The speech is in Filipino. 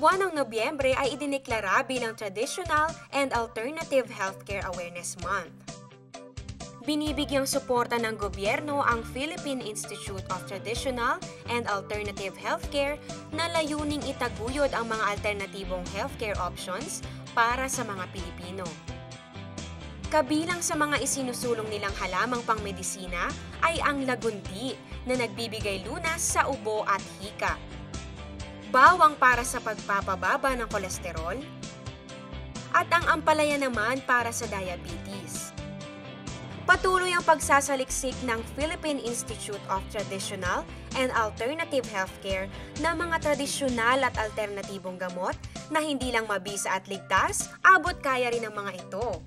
buwan ng Nobyembre ay idineklara bilang Traditional and Alternative Healthcare Awareness Month. Binibigyang suporta ng gobyerno ang Philippine Institute of Traditional and Alternative Healthcare na layuning itaguyod ang mga alternatibong healthcare options para sa mga Pilipino. Kabilang sa mga isinusulong nilang halamang pangmedisina ay ang lagundi na nagbibigay lunas sa ubo at hika. Bawang para sa pagpapababa ng kolesterol at ang ampalaya naman para sa diabetes. Patuloy ang pagsasaliksik ng Philippine Institute of Traditional and Alternative Healthcare ng mga tradisyonal at alternatibong gamot na hindi lang mabisa at ligtas, abot kaya rin ng mga ito.